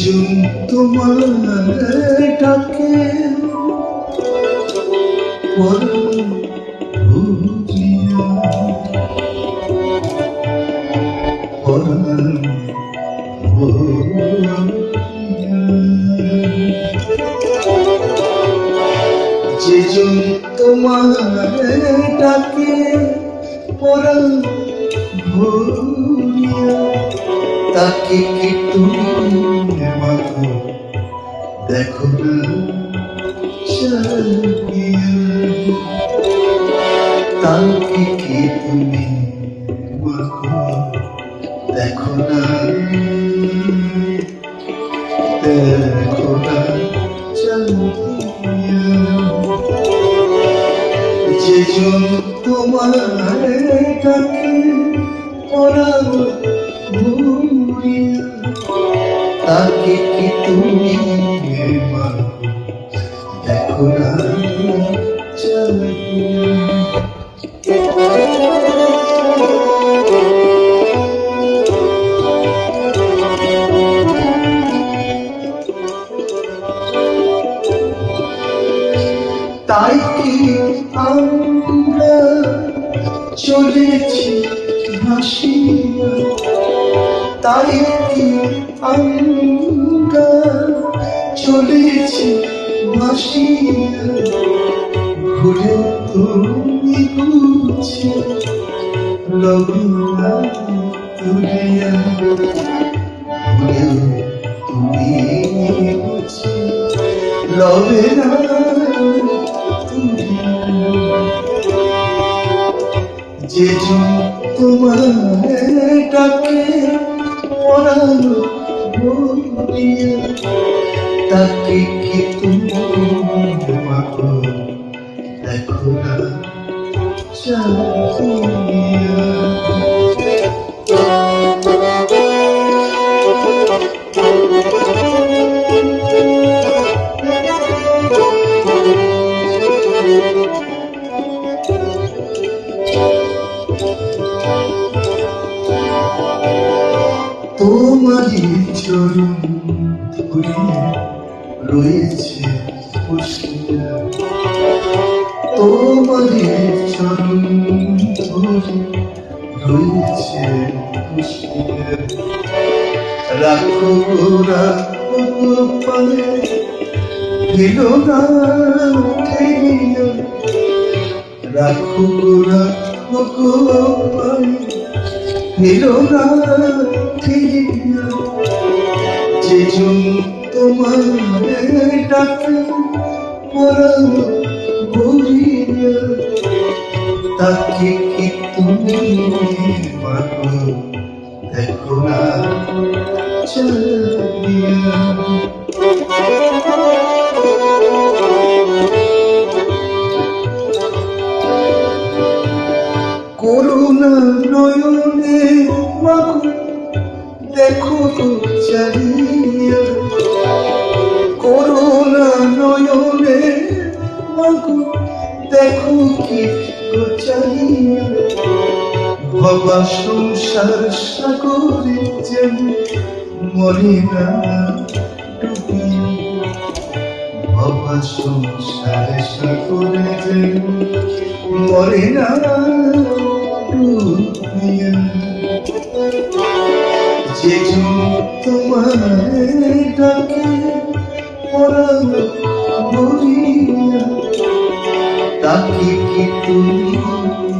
যুগ তোমার ডাকে। যে যুগ তোমার ডাকে পরাণ তাকে কি তুমি দেখো তাকে কি তুমি দেখো না দেখো না, যে জন তোমার ডাকে তাকে কি তুমি দেখো না। তাই কি আমরা চলেছি ভাসিয়া। তাই কি আমরা চলেছি ভাসিয়া। ভুলে তুমি বুঝে লবিয়া তুলিয়া। ভুলে তুমি বুঝে লবে না যে জন তোমার ডাকে পড়ালো বলিয়া। তাকে কি তুমি মাগো? দেখো না চাহিয়া তোমারই চরণ ধরে রয়েছে তোমারই চরণ ধরে রয়েছে রাখো রাখো পায়ে দিল না রাখো রাখো ফিরিয়া যে জন তোমার ডাকে পরাণ ভরিয়া তাকে চালিয়া করুণা নয়নে মাগো, দেখো কি গো চালিয়া ভবা সংসার সাগরে যেন মরে না ডুবিয়া ভবা সংসার সাগরে যেন মরে তোমার ডাকে পরাণ ভরিয়া তাকে কি তুমি?